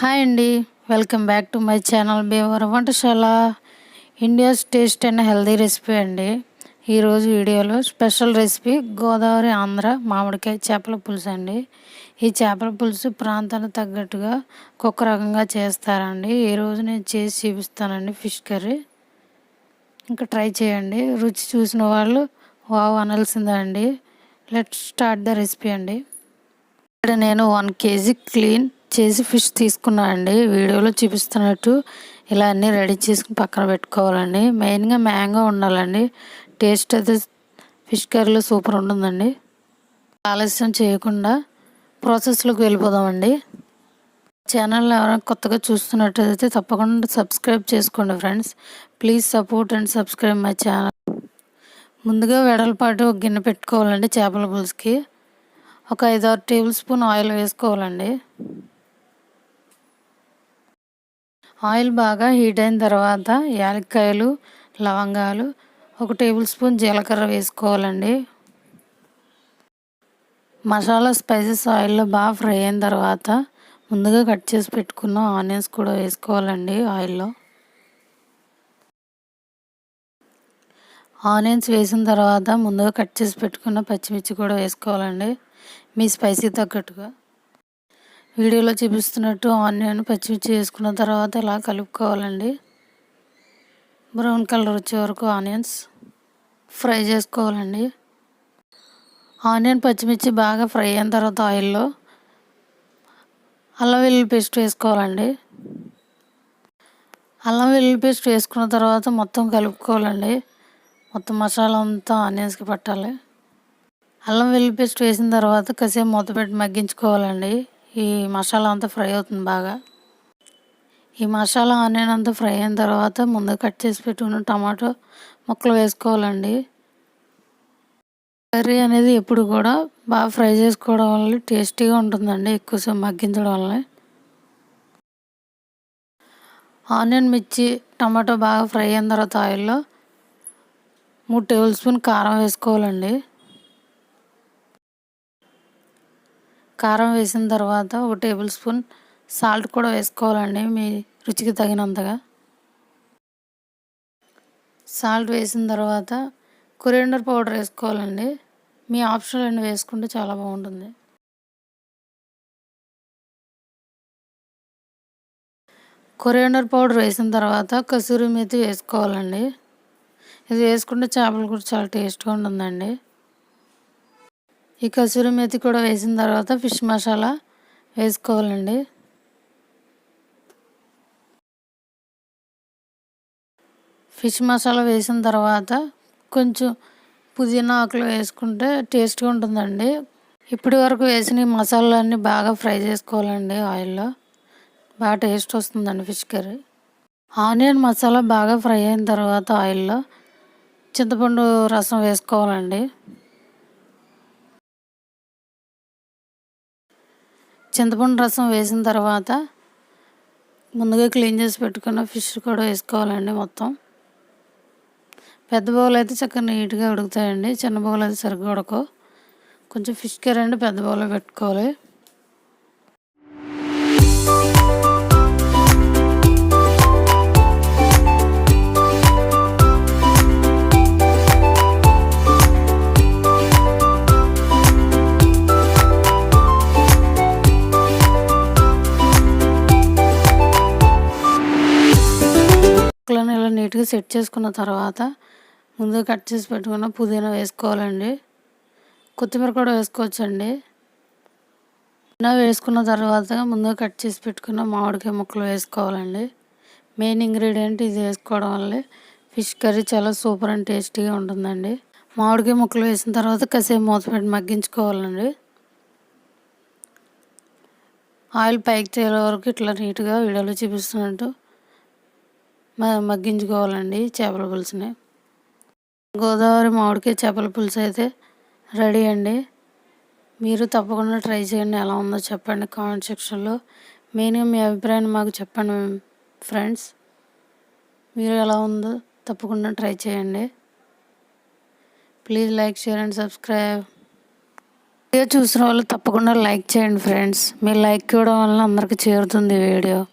Hi అండి. Welcome back to my channel. బేవర్ వంటశాల India's taste and healthy recipe అండి. ఈరోజు వీడియోలో స్పెషల్ రెసిపీ గోదావరి ఆంధ్ర మామిడికాయ చేపల పులుసు అండి. ఈ చేపల పులుసు ప్రాంతానికి తగ్గట్టుగా ఒక్కొక్క రకంగా చేస్తారండి. ఈరోజు నేను చేసి చూపిస్తానండి ఫిష్ కర్రీ. ఇంకా ట్రై చేయండి. రుచి చూసిన వాళ్ళు వావ్ అనాల్సిందే అండి. లెట్ స్టార్ట్ ద రెసిపీ అండి. ఇక్కడ నేను వన్ కేజీ క్లీన్ చేసి ఫిష్ తీసుకున్నానండి వీడియోలో చూపిస్తున్నట్టు ఇలా అన్నీ రెడీ చేసుకుని పక్కన పెట్టుకోవాలండి. మెయిన్గా మ్యాంగో ఉండాలండి. టేస్ట్ అయితే ఫిష్ కర్రీలో సూపర్ ఉంటుందండి. ఆలస్యం చేయకుండా ప్రాసెస్లోకి వెళ్ళిపోదామండి. ఛానల్ ఎవరైనా కొత్తగా చూస్తున్నట్టయితే తప్పకుండా సబ్స్క్రైబ్ చేసుకోండి friends. Please support and subscribe my channel. ముందుగా వెడల్పాటు ఒక గిన్నె పెట్టుకోవాలండి చేపల పులుసుకి. ఒక ఐదు ఆరు టేబుల్ స్పూన్ ఆయిల్ వేసుకోవాలండి. ఆయిల్ బాగా హీట్ అయిన తర్వాత యాలక్కాయలు లవంగాలు ఒక టేబుల్ స్పూన్ జీలకర్ర వేసుకోవాలండి. మసాలా స్పైసెస్ ఆయిల్లో బాగా ఫ్రై అయిన తర్వాత ముందుగా కట్ చేసి పెట్టుకున్న ఆనియన్స్ కూడా వేసుకోవాలండి ఆయిల్లో. ఆనియన్స్ వేసిన తర్వాత ముందుగా కట్ చేసి పెట్టుకున్న పచ్చిమిర్చి కూడా వేసుకోవాలండి. మీ స్పైసీ తగ్గట్టుగా. వీడియోలో చూపిస్తున్నట్టు ఆనియన్ పచ్చిమిర్చి వేసుకున్న తర్వాత ఇలా కలుపుకోవాలండి. బ్రౌన్ కలర్ వచ్చే వరకు ఆనియన్స్ ఫ్రై చేసుకోవాలండి. ఆనియన్ పచ్చిమిర్చి బాగా ఫ్రై అయిన తర్వాత ఆయిల్లో అల్లం వెల్లుల్లి పేస్ట్ వేసుకోవాలండి. అల్లం వెల్లుల్లి పేస్ట్ వేసుకున్న తర్వాత మొత్తం కలుపుకోవాలండి. మొత్తం మసాలా అంతా ఆనియన్స్కి పట్టాలి. అల్లం వెల్లుల్లి పేస్ట్ వేసిన తర్వాత కాసేపు మూత పెట్టి మగ్గించుకోవాలండి. ఈ మసాలా అంతా ఫ్రై అవుతుంది బాగా. ఈ మసాలా ఆనియన్ అంతా ఫ్రై అయిన తర్వాత ముందు కట్ చేసి పెట్టుకున్న టమాటో ముక్కలు వేసుకోవాలండి. కర్రీ అనేది ఎప్పుడు కూడా బాగా ఫ్రై చేసుకోవడం వల్ల టేస్టీగా ఉంటుందండి ఎక్కువసేపు మగ్గించడం వల్ల ఆనియన్ మిర్చి టమాటో బాగా ఫ్రై అయిన తర్వాత ఆయిల్లో మూడు టేబుల్ స్పూన్ కారం వేసుకోవాలండి. కారం వేసిన తర్వాత ఒక టేబుల్ స్పూన్ సాల్ట్ కూడా వేసుకోవాలండి మీ రుచికి తగినంతగా. సాల్ట్ వేసిన తర్వాత కొరియండర్ పౌడర్ వేసుకోవాలండి మీ ఆప్షనల్ అండి వేసుకుంటే చాలా బాగుంటుంది. కొరియండర్ పౌడర్ వేసిన తర్వాత కసూరి మెతి వేసుకోవాలండి ఇది వేసుకుంటే చేపలు కూడా చాలా టేస్ట్గా ఉంటుందండి. ఈ కసూరి మెతి కూడా వేసిన తర్వాత ఫిష్ మసాలా వేసుకోవాలండి. ఫిష్ మసాలా వేసిన తర్వాత కొంచెం పుదీనా ఆకులు వేసుకుంటే టేస్ట్గా ఉంటుందండి. ఇప్పటి వరకు వేసిన మసాలాలన్నీ బాగా ఫ్రై చేసుకోవాలండి ఆయిల్లో. బాగా టేస్ట్ వస్తుందండి ఫిష్ కర్రీ. ఆనియన్ మసాలా బాగా ఫ్రై అయిన తర్వాత ఆయిల్లో చింతపండు రసం వేసుకోవాలండి. చింతపండు రసం వేసిన తర్వాత ముందుగా క్లీన్ చేసి పెట్టుకున్న ఫిష్ కూడా వేసుకోవాలండి మొత్తం. పెద్ద బౌల్ అయితే చక్కగా నీట్గా ఉడుకుతాయండి. చిన్న బౌల్ అయితే సరిగ్గా ఉడకవు. కొంచెం ఫిష్ కర్రీ అండి పెద్ద బౌల్లో పెట్టుకోవాలి. నీట్గా సెట్ చేసుకున్న తర్వాత ముందుగా కట్ చేసి పెట్టుకున్న పుదీనా వేసుకోవాలండి. కొత్తిమీర కూడా వేసుకోవచ్చండి. పుదీనా వేసుకున్న తర్వాత ముందుగా కట్ చేసి పెట్టుకున్న మామిడికాయ ముక్కలు వేసుకోవాలండి. మెయిన్ ఇంగ్రీడియంట్ ఇది వేసుకోవడం వల్లే ఫిష్ కర్రీ చాలా సూపర్ అండ్ టేస్టీగా ఉంటుందండి. మామిడికాయ ముక్కలు వేసిన తర్వాత కాసేపు మూత పెట్టి మగ్గించుకోవాలండి. ఆయిల్ పైకి తేలే వరకు ఇట్లా నీట్గా వీడియోలో చూపిస్తున్నట్టు మగ్గించుకోవాలండి చేపల పులుసుని. గోదావరి మామిడికాయ చేపల పులుసు అయితే రెడీ అండి. మీరు తప్పకుండా ట్రై చేయండి ఎలా ఉందో చెప్పండి కామెంట్ సెక్షన్లో. మెయిన్గా మీ అభిప్రాయాన్ని మాకు చెప్పండి ఫ్రెండ్స్. మీరు ఎలా ఉందో తప్పకుండా ట్రై చేయండి. Please like share and subscribe. Video చూసిన వాళ్ళు తప్పకుండా లైక్ చేయండి ఫ్రెండ్స్. మీ లైక్ ఇవ్వడం వల్ల అందరికీ చేరుతుంది వీడియో.